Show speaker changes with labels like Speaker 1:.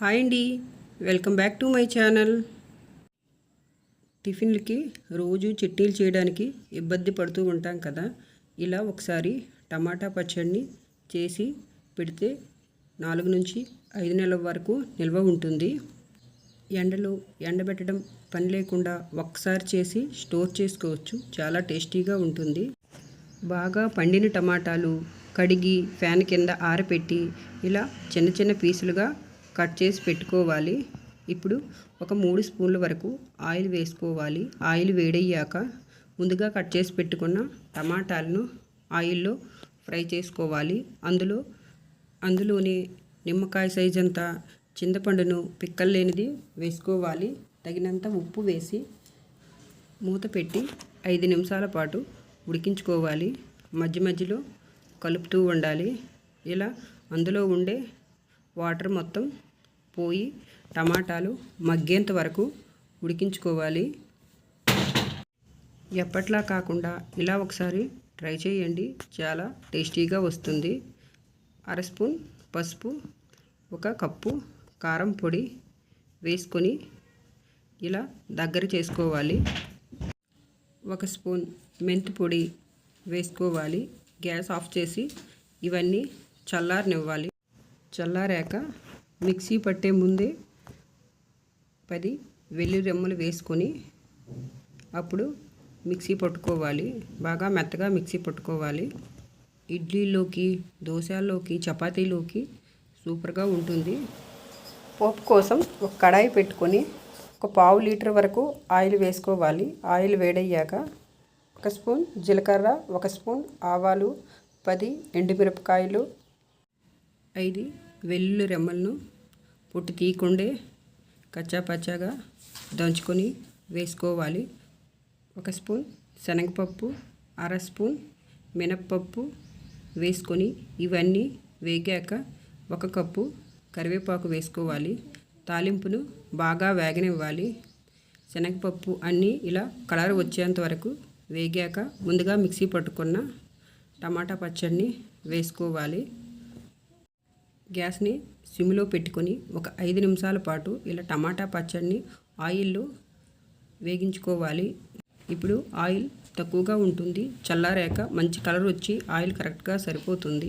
Speaker 1: Hi అండి. Welcome back to my channel. టిఫిన్లకి రోజు చట్నీలు చేయడానికి ఇబ్బంది పడుతూ ఉంటాం కదా. ఇలా ఒకసారి టమాటా పచ్చడిని చేసి పెడితే నాలుగు నుంచి ఐదు నెలల వరకు నిల్వ ఉంటుంది. ఎండలో ఎండబెట్టడం పని లేకుండా ఒక్కసారి చేసి స్టోర్ చేసుకోవచ్చు. చాలా టేస్టీగా ఉంటుంది. బాగా పండిన టమాటాలు కడిగి ఫ్యాన్ కింద ఆరపెట్టి ఇలా చిన్న చిన్న పీసులుగా కట్ చేసి పెట్టుకోవాలి. ఇప్పుడు ఒక మూడు స్పూన్ల వరకు ఆయిల్ వేసుకోవాలి. ఆయిల్ వేడయ్యాక ముందుగా కట్ చేసి పెట్టుకున్న టమాటాలను ఆయిల్లో ఫ్రై చేసుకోవాలి. అందులో అందులోని నిమ్మకాయ సైజ్ అంత చింతపండును పిక్కలు లేనిది వేసుకోవాలి. తగినంత ఉప్పు వేసి మూత పెట్టి ఐదు నిమిషాల పాటు ఉడికించుకోవాలి. మధ్య మధ్యలో కలుపుతూ ఉండాలి. ఇలా అందులో ఉండే వాటర్ మొత్తం పోయి టమాటాలు మగ్గేంత వరకు ఉడికించుకోవాలి. ఎప్పట్లా కాకుండా ఇలా ఒకసారి ట్రై చేయండి. చాలా టేస్టీగా వస్తుంది. అర స్పూన్ పసుపు ఒక కప్పు కారం పొడి వేసుకొని ఇలా దగ్గర చేసుకోవాలి. ఒక స్పూన్ మెంతి పొడి వేసుకోవాలి. గ్యాస్ ఆఫ్ చేసి ఇవన్నీ చల్లారనివ్వాలి. చల్లారాక మిక్సీ పట్టే ముందే పది వెల్లుల్లి రెమ్మలు వేసుకొని అప్పుడు మిక్సీ పట్టుకోవాలి. బాగా మెత్తగా మిక్సీ పట్టుకోవాలి. ఇడ్లీలోకి దోశల్లోకి చపాతీలోకి సూపర్గా ఉంటుంది. పోపు కోసం ఒక కడాయి పెట్టుకొని ఒక పావు లీటర్ వరకు ఆయిల్ వేసుకోవాలి. ఆయిల్ వేడయ్యాక ఒక స్పూన్ జీలకర్ర ఒక స్పూన్ ఆవాలు పది ఎండుమిరపకాయలు ఐదు వెల్లుల్లి రెమ్మలను పొట్టు తీయకుండే కచ్చా పచ్చాగా దంచుకొని వేసుకోవాలి. ఒక స్పూన్ శనగపప్పు అర స్పూన్ మినప్పప్పు వేసుకొని ఇవన్నీ వేగాక ఒక కప్పు కరివేపాకు వేసుకోవాలి. తాలింపును బాగా వేగనివ్వాలి. శనగపప్పు అన్నీ ఇలా కలర్ వచ్చేంత వరకు వేగాక ముందుగా మిక్సీ పట్టుకున్న టమాటా పచ్చడిని వేసుకోవాలి. గ్యాస్ని సిమ్లో పెట్టుకొని ఒక ఐదు నిమిషాల పాటు ఇలా టమాటా పచ్చడిని ఆయిల్లో వేగించుకోవాలి. ఇప్పుడు ఆయిల్ తక్కువగా ఉంటుంది. చల్లారాక మంచి కలర్ వచ్చి ఆయిల్ కరెక్ట్గా సరిపోతుంది.